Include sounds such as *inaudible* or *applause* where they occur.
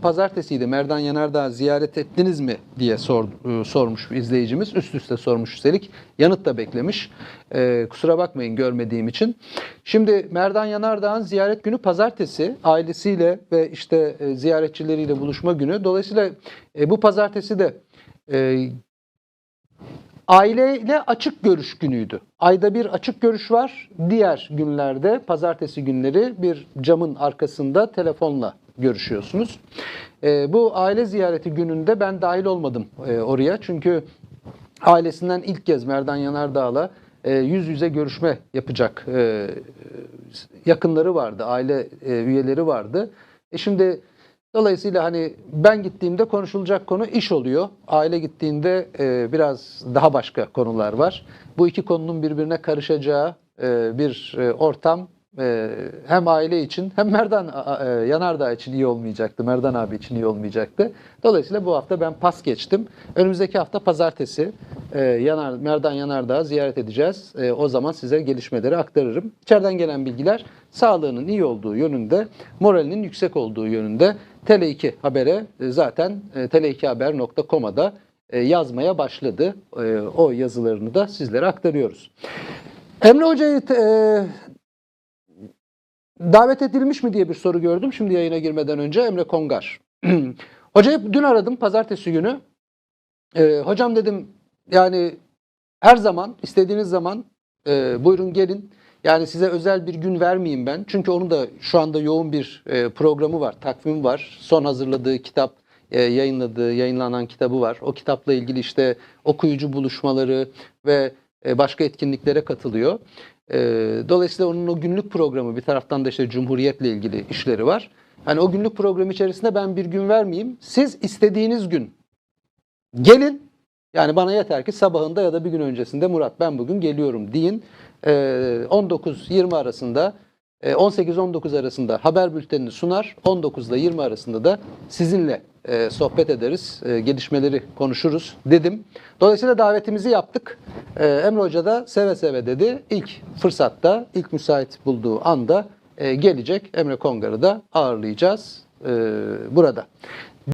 Pazartesiydi. Merdan Yanardağ ziyaret ettiniz mi diye sor, e, sormuş izleyicimiz. Üst üste sormuş üstelik. Yanıt da beklemiş. E, kusura bakmayın görmediğim için. Şimdi Merdan Yanardağ'ın ziyaret günü pazartesi. Ailesiyle ve işte e, ziyaretçileriyle buluşma günü. Dolayısıyla e, bu pazartesi de e, Aileyle açık görüş günüydü. Ayda bir açık görüş var. Diğer günlerde pazartesi günleri bir camın arkasında telefonla görüşüyorsunuz. Ee, bu aile ziyareti gününde ben dahil olmadım e, oraya. Çünkü ailesinden ilk kez Merdan Yanardağ'la e, yüz yüze görüşme yapacak e, yakınları vardı, aile e, üyeleri vardı. E şimdi dolayısıyla hani ben gittiğimde konuşulacak konu iş oluyor. Aile gittiğinde e, biraz daha başka konular var. Bu iki konunun birbirine karışacağı e, bir e, ortam e, hem aile için hem Merdan e, Yanardağ için iyi olmayacaktı. Merdan abi için iyi olmayacaktı. Dolayısıyla bu hafta ben pas geçtim. Önümüzdeki hafta pazartesi e, Yanar, Merdan Yanardağ'ı ziyaret edeceğiz. E, o zaman size gelişmeleri aktarırım. İçeriden gelen bilgiler sağlığının iyi olduğu yönünde, moralinin yüksek olduğu yönünde. Tele2 habere zaten e, tele2haber.com'a da yazmaya başladı. O yazılarını da sizlere aktarıyoruz. Emre Hoca'yı davet edilmiş mi diye bir soru gördüm şimdi yayına girmeden önce Emre Kongar. *clears throat* Hocayı dün aradım pazartesi günü. E, hocam dedim yani her zaman istediğiniz zaman e, buyurun gelin. Yani size özel bir gün vermeyeyim ben. Çünkü onun da şu anda yoğun bir e, programı var, takvimi var. Son hazırladığı kitap, e, yayınladığı, yayınlanan kitabı var. O kitapla ilgili işte okuyucu buluşmaları ve e, başka etkinliklere katılıyor. E, dolayısıyla onun o günlük programı bir taraftan da işte Cumhuriyet'le ilgili işleri var. Hani o günlük program içerisinde ben bir gün vermeyeyim. Siz istediğiniz gün gelin. Yani bana yeter ki sabahında ya da bir gün öncesinde Murat ben bugün geliyorum deyin. Ee, 19-20 arasında e, 18-19 arasında haber bültenini sunar. 19 ile 20 arasında da sizinle e, sohbet ederiz. e, gelişmeleri konuşuruz dedim. Dolayısıyla davetimizi yaptık. E, Emre Hoca da seve seve dedi. İlk fırsatta, ilk müsait bulduğu anda e, gelecek. Emre Kongar'ı da ağırlayacağız e, burada.